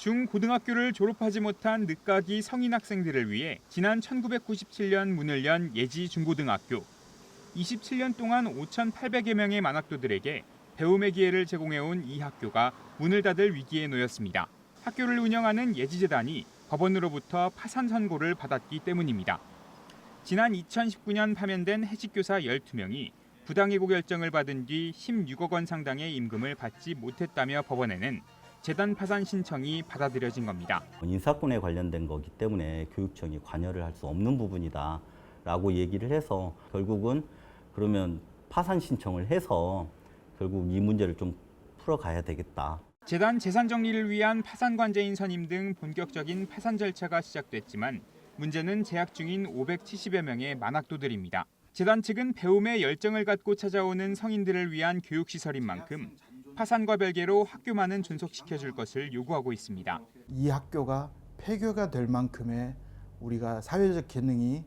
중고등학교를 졸업하지 못한 늦가기 성인 학생들을 위해 지난 1997년 문을 연 예지 중고등학교. 27년 동안 5,800여 명의 만학도들에게 배움의 기회를 제공해온 이 학교가 문을 닫을 위기에 놓였습니다. 학교를 운영하는 예지재단이 법원으로부터 파산 선고를 받았기 때문입니다. 지난 2019년 파면된 해직교사 12명이 부당해고 결정을 받은 뒤 16억 원 상당의 임금을 받지 못했다며 법원에는 재단 파산 신청이 받아들여진 겁니다. 인사권에 관련된 거기 때문에 교육청이 관여를 할 수 없는 부분이다라고 얘기를 해서 결국은 그러면 파산 신청을 해서 결국 이 문제를 좀 풀어가야 되겠다. 재단 재산 정리를 위한 파산 관제인 선임 등 본격적인 파산 절차가 시작됐지만 문제는 재학 중인 570여 명의 만학도들입니다. 재단 측은 배움에 열정을 갖고 찾아오는 성인들을 위한 교육 시설인 만큼 파산과 별개로 학교만은 존속시켜 줄 것을 요구하고 있습니다. 이 학교가 폐교가 될 만큼의 우리가 사회적 기능이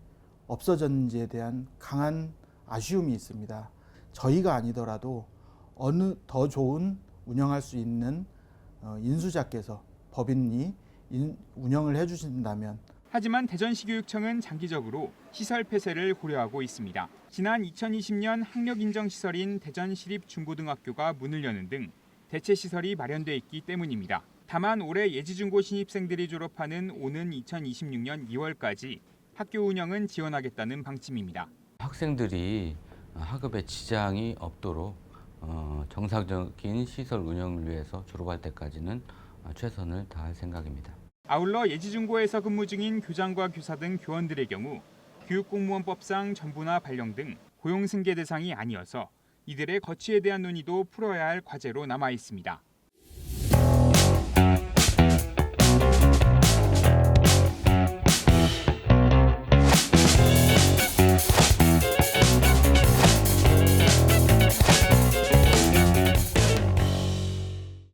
없어졌는지에 대한 강한 아쉬움이 있습니다. 저희가 아니더라도 어느 더 좋은 운영할 수 있는 어, 인수자께서 법인이 인- 운영을 해주신다면 하지만 대전시 교육청은 장기적으로 시설 폐쇄를 고려하고 있습니다. 지난 2020년 학력 인정 시설인 대전 시립 중고등학교가 문을 여는 등 대체 시설이 마련돼 있기 때문입니다. 다만 올해 예지중고 신입생들이 졸업하는 오는 2026년 2월까지 학교 운영은 지원하겠다는 방침입니다. 학생들이 학업에 지장이 없도록 어, 정상적인 시설 운영을 위해서 졸업할 때까지는 어, 최선을 다할 생각입니다. 아울러 예지중고에서 근무 중인 교장과 교사 등 교원들의 경우 교육공무원법상 전부나 발령 등 고용 승계 대상이 아니어서 이들의 거취에 대한 논의도 풀어야 할 과제로 남아 있습니다.